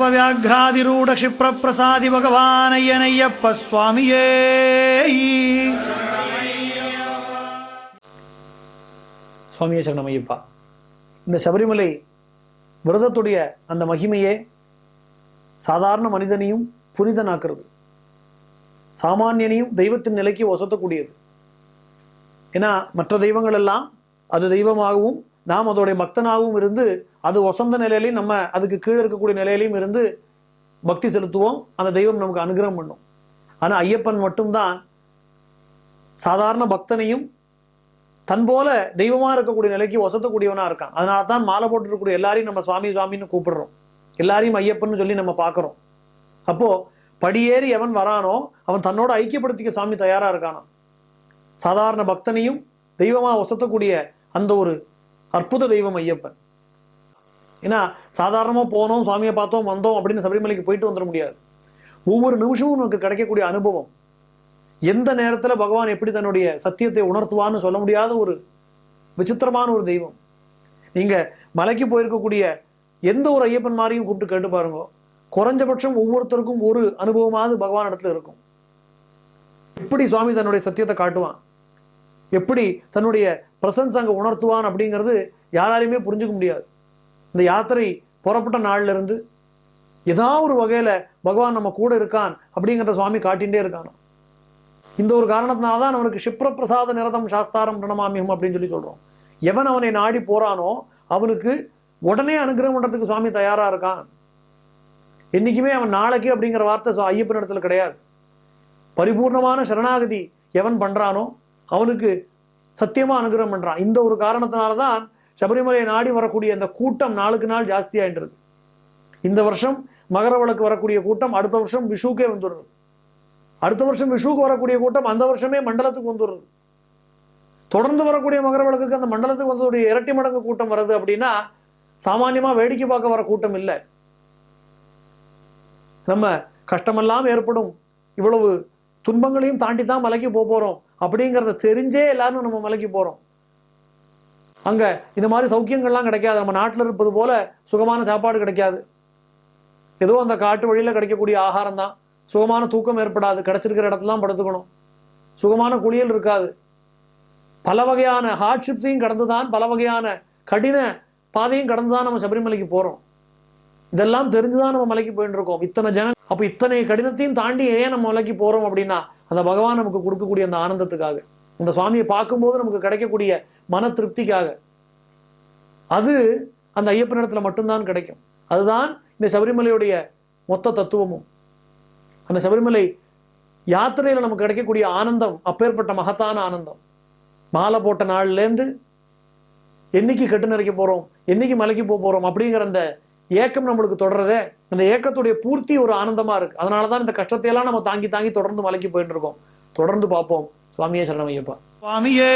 பிரதாப க்ஷிப்ர பிரசாதி பகவானையனையப்ப சுவாமியே சுவாமியே சரணமையப்பா இந்த சபரிமலை விரதத்துடைய அந்த மகிமையே சாதாரண மனிதனையும் புனிதனாக்குறது. சாமானியனையும் தெய்வத்தின் நிலைக்கு ஒசத்தக்கூடியது. ஏன்னா மற்ற தெய்வங்கள் எல்லாம் அது தெய்வமாகவும் நாம் அதோடைய பக்தனாகவும் இருந்து அது ஒசந்த நிலையிலையும் நம்ம அதுக்கு கீழே இருக்கக்கூடிய நிலையிலையும் இருந்து பக்தி செலுத்துவோம். அந்த தெய்வம் நமக்கு அனுகிரகம் பண்ணும். ஆனால் ஐயப்பன் மட்டும்தான் சாதாரண பக்தனையும் தன் போல தெய்வமாக இருக்கக்கூடிய நிலைக்கு ஒசத்தக்கூடியவனாக இருக்கான். அதனால தான் மாலை போட்டுருக்கக்கூடிய எல்லாரையும் நம்ம சுவாமி சுவாமின்னு கூப்பிடுறோம். எல்லாரையும் ஐயப்பன்னு சொல்லி நம்ம பார்க்கறோம். அப்போது படியேறி எவன் வரானோ அவன் தன்னோட ஐக்கியப்படுத்திக்க சாமி தயாராக இருக்கானான் சாதாரண பக்தனையும் தெய்வமாக ஒசத்தக்கூடிய அந்த ஒரு அற்புத தெய்வம் ஐயப்பன் ஏன்னா சாதாரணமா போனோம் சுவாமியை பார்த்தோம் வந்தோம் அப்படின்னு சபரிமலைக்கு போயிட்டு வந்துட முடியாது. ஒவ்வொரு நிமிஷமும் நமக்கு கிடைக்கக்கூடிய அனுபவம். எந்த நேரத்துல பகவான் எப்படி தன்னுடைய சத்தியத்தை உணர்த்துவான்னு சொல்ல முடியாத ஒரு விசித்திரமான ஒரு தெய்வம். நீங்கள் மலைக்கு போயிருக்கக்கூடிய எந்த ஒரு ஐயப்பன் மாதிரியும் கூப்பிட்டு கேட்டு பாருங்க. குறைஞ்சபட்சம் ஒவ்வொருத்தருக்கும் ஒரு அனுபவமாவது பகவான் இடத்துல இருக்கும். எப்படி சுவாமி தன்னுடைய சத்தியத்தை காட்டுவான்? எப்படி தன்னுடைய பிரசன்ஸ் அங்கே உணர்த்துவான் அப்படிங்கிறது யாராலையுமே புரிஞ்சுக்க முடியாது. இந்த யாத்திரை புறப்பட்ட நாள்ல இருந்து ஏதாவது ஒரு வகையில் பகவான் நம்ம கூட இருக்கான் அப்படிங்கிறத சுவாமி காட்டிகிட்டே இருக்கான்? இந்த ஒரு காரணத்தினால தான் அவனுக்கு சிப்ரப்பிரசாத நிரதம் சாஸ்தாரம் பிரணமாமியம் அப்படின்னு சொல்லி சொல்கிறோம் எவன் அவனை நாடி போகிறானோ அவனுக்கு உடனே அனுகிரகம் பண்ணுறதுக்கு சுவாமி தயாராக இருக்கான். என்னைக்குமே அவன் நாளைக்கு அப்படிங்கிற வார்த்தை ஐயப்பன் இடத்துல கிடையாது. பரிபூர்ணமான சரணாகதி எவன் பண்ணுறானோ அவனுக்கு சத்தியமாக அனுகிரகம் பண்ணுறான் இந்த ஒரு காரணத்தினால தான் சபரிமலையை நாடி வரக்கூடிய அந்த கூட்டம் நாளுக்கு நாள் ஜாஸ்தியாகின்றது இந்த வருஷம் மகர விளக்கு வரக்கூடிய கூட்டம் அடுத்த வருஷம் விஷுக்கே வந்துடுறது. அடுத்த வருஷம் விஷுக்கு வரக்கூடிய கூட்டம் அந்த வருஷமே மண்டலத்துக்கு வந்துடுறது. தொடர்ந்து வரக்கூடிய மகர விளக்குக்கு அந்த மண்டலத்துக்கு வந்ததுடைய இரட்டி மடங்கு கூட்டம் வருது அப்படின்னா சாமானியமாக வேடிக்கை பார்க்க வர கூட்டம் இல்லை. நம்ம கஷ்டமெல்லாம் ஏற்படும். இவ்வளவு துன்பங்களையும் தாண்டி தான் மலைக்கு போக அப்படிங்கிறத தெரிஞ்சே எல்லாரும் நம்ம மலைக்கு போகிறோம் அங்கே இந்த மாதிரி சௌக்கியங்கள்லாம் கிடைக்காது. நம்ம நாட்டில் இருப்பது போல சுகமான சாப்பாடு கிடைக்காது. ஏதோ அந்த காட்டு வழியில கிடைக்கக்கூடிய ஆகாரம் தான். சுகமான தூக்கம் ஏற்படாது. கிடைச்சிருக்கிற இடத்துலாம் படுத்துக்கணும். சுகமான குளியல் இருக்காது. பல வகையான ஹார்ட்ஷிப்ஸையும் கடந்து தான் பல வகையான கடின பாதையும் கடந்து தான் நம்ம சபரிமலைக்கு போகிறோம் இதெல்லாம் தெரிஞ்சுதான் நம்ம மலைக்கு போயிட்டு இருக்கோம். இத்தனை ஜன அப்போ இத்தனை கடினத்தையும் தாண்டி ஏன் நம்ம மலைக்கு போகிறோம் அப்படின்னா அந்த பகவான் நமக்கு கொடுக்கக்கூடிய அந்த ஆனந்தத்துக்காக. இந்த சுவாமியை பார்க்கும்போது நமக்கு கிடைக்கக்கூடிய மன திருப்திக்காக. அது அந்த ஐயப்பன் இடத்துல மட்டும்தான் கிடைக்கும். அதுதான் இந்த சபரிமலையுடைய மொத்த தத்துவமும். அந்த சபரிமலை யாத்திரையில நமக்கு கிடைக்கக்கூடிய ஆனந்தம் அப்பேற்பட்ட மகத்தான ஆனந்தம். மாலை போட்ட நாள்லேருந்து என்னைக்கு கட்டு நிறைக்க போறோம் என்னைக்கு மலைக்கு போக போறோம் அப்படிங்கிற அந்த ஏக்கம் நம்மளுக்கு தொடர்றதே அந்த ஏக்கத்துடைய பூர்த்தி ஒரு ஆனந்தமா இருக்கு. அதனாலதான் இந்த கஷ்டத்தை எல்லாம் நம்ம தாங்கி தாங்கி தொடர்ந்து மலைக்கு போயிட்டு இருக்கோம். தொடர்ந்து பார்ப்போம். சுவாமியே சரணமையப்பா சுவாமியே